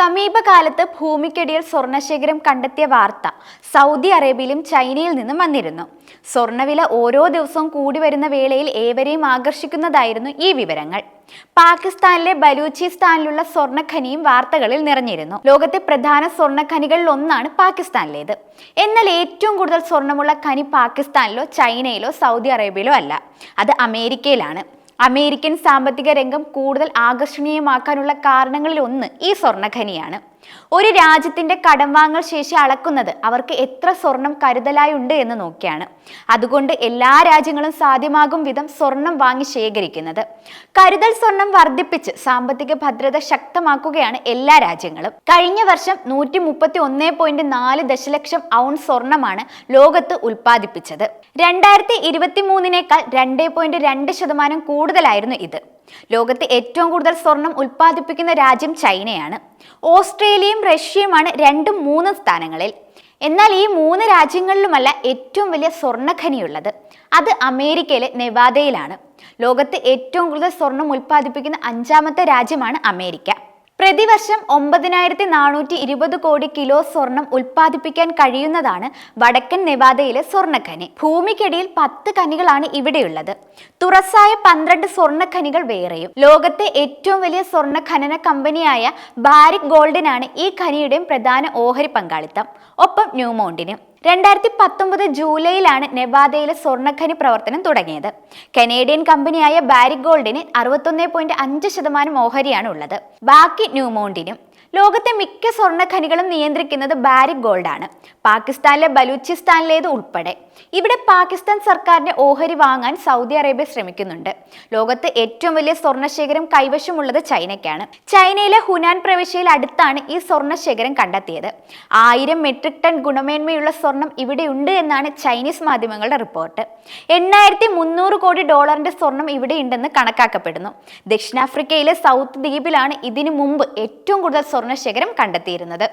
സമീപകാലത്ത് ഭൂമിക്കടിയിൽ സ്വർണശേഖരം കണ്ടെത്തിയ വാർത്ത സൗദി അറേബ്യയിലും ചൈനയിൽ നിന്നും വന്നിരുന്നു. സ്വർണവില ഓരോ ദിവസവും കൂടി വരുന്ന വേളയിൽ ഏവരെയും ആകർഷിക്കുന്നതായിരുന്നു ഈ വിവരങ്ങൾ. പാകിസ്ഥാനിലെ ബലൂചിസ്ഥാനിലുള്ള സ്വർണഖനിയും വാർത്തകളിൽ നിറഞ്ഞിരുന്നു. ലോകത്തെ പ്രധാന സ്വർണഖനികളിൽ ഒന്നാണ് പാകിസ്ഥാനിലേത്. എന്നാൽ ഏറ്റവും കൂടുതൽ സ്വർണമുള്ള ഖനി പാകിസ്ഥാനിലോ ചൈനയിലോ സൗദി അറേബ്യയിലോ അല്ല. അത് അമേരിക്കയിലാണ്. അമേരിക്കൻ സാമ്പത്തിക രംഗം കൂടുതൽ ആകർഷണീയമാക്കാനുള്ള കാരണങ്ങളിൽ ഒന്ന് ഈ സ്വർണഖനിയാണ് ഒരു രാജ്യത്തിന്റെ കടം വാങ്ങൽ ശേഷി അളക്കുന്നത് അവർക്ക് എത്ര സ്വർണം കരുതലായുണ്ട് എന്ന് നോക്കിയാണ്. അതുകൊണ്ട് എല്ലാ രാജ്യങ്ങളും സാധ്യമാകും വിധം സ്വർണം വാങ്ങി ശേഖരിക്കുന്നത്. കരുതൽ സ്വർണം വർദ്ധിപ്പിച്ച് സാമ്പത്തിക ഭദ്രത ശക്തമാക്കുകയാണ് എല്ലാ രാജ്യങ്ങളും. കഴിഞ്ഞ വർഷം നൂറ്റി മുപ്പത്തി ഒന്ന് പോയിന്റ് നാല് ദശലക്ഷം ഔൺസ് സ്വർണമാണ് ലോകത്ത് ഉൽപ്പാദിപ്പിച്ചത്. രണ്ടായിരത്തി ഇരുപത്തി മൂന്നിനേക്കാൾ രണ്ട് പോയിന്റ് രണ്ട് ശതമാനം കൂടുതലായിരുന്നു ഇത്. ലോകത്ത് ഏറ്റവും കൂടുതൽ സ്വർണം ഉൽപ്പാദിപ്പിക്കുന്ന രാജ്യം ചൈനയാണ്. ഓസ്ട്രേലിയയും റഷ്യയുമാണ് രണ്ടും മൂന്നും സ്ഥാനങ്ങളിൽ. എന്നാൽ ഈ മൂന്ന് രാജ്യങ്ങളിലുമല്ല ഏറ്റവും വലിയ സ്വർണഖനിയുള്ളത്. അത് അമേരിക്കയിലെ നെവാദയിലാണ്. ലോകത്ത് ഏറ്റവും കൂടുതൽ സ്വർണം ഉൽപ്പാദിപ്പിക്കുന്ന അഞ്ചാമത്തെ രാജ്യമാണ് അമേരിക്ക. പ്രതിവർഷം ഒമ്പതിനായിരത്തി നാനൂറ്റി ഇരുപത് കോടി കിലോ സ്വർണം ഉൽപ്പാദിപ്പിക്കാൻ കഴിയുന്നതാണ് വടക്കൻ നെവാദയിലെ സ്വർണഖനി ഭൂമിക്കടിയിൽ പത്ത് ഖനികളാണ് ഇവിടെയുള്ളത്. തുറസായ പന്ത്രണ്ട് സ്വർണഖനികൾ വേറെയും. ലോകത്തെ ഏറ്റവും വലിയ സ്വർണ ഖനന കമ്പനിയായ ബാരിക് ഗോൾഡിനാണ് ഈ ഖനിയുടെയും പ്രധാന ഓഹരി പങ്കാളിത്തം. ഒപ്പം ന്യൂമോണ്ടിനും. രണ്ടായിരത്തി പത്തൊമ്പത് ജൂലൈയിലാണ് നെവാദയിലെ സ്വർണഖനി പ്രവർത്തനം തുടങ്ങിയത്. കനേഡിയൻ കമ്പനിയായ ബാരിക് ഗോൾഡിന് അറുപത്തൊന്ന് പോയിന്റ് അഞ്ച് ശതമാനം ഓഹരിയാണ് ഉള്ളത് ബാക്കി ന്യൂമോണ്ടിനും ലോകത്തെ മിക്ക സ്വർണഖനികളും നിയന്ത്രിക്കുന്നത് ബാരിക് ഗോൾഡാണ്. പാകിസ്ഥാനിലെ ബലൂചിസ്ഥാനിലേത് ഉൾപ്പെടെ. ഇവിടെ പാകിസ്ഥാൻ സർക്കാരിന്റെ ഓഹരി വാങ്ങാൻ സൗദി അറേബ്യ ശ്രമിക്കുന്നുണ്ട്. ലോകത്ത് ഏറ്റവും വലിയ സ്വർണശേഖരം കൈവശമുള്ളത് ചൈനയ്ക്കാണ്. ചൈനയിലെ ഹുനാൻ പ്രവിശ്യയിൽ അടുത്താണ് ഈ സ്വർണശേഖരം കണ്ടെത്തിയത്. ആയിരം മെട്രിക് ടൺ ഗുണമേന്മയുള്ള സ്വർണം ഇവിടെയുണ്ട് എന്നാണ് ചൈനീസ് മാധ്യമങ്ങളുടെ റിപ്പോർട്ട്. എണ്ണായിരത്തി മുന്നൂറ് കോടി ഡോളറിന്റെ സ്വർണം ഇവിടെയുണ്ടെന്ന് കണക്കാക്കപ്പെടുന്നു. ദക്ഷിണാഫ്രിക്കയിലെ സൗത്ത് ദ്വീപിലാണ് ഇതിനു മുമ്പ് ഏറ്റവും കൂടുതൽ സ്വർണശേഖരം കണ്ടെത്തിയിരുന്നത്.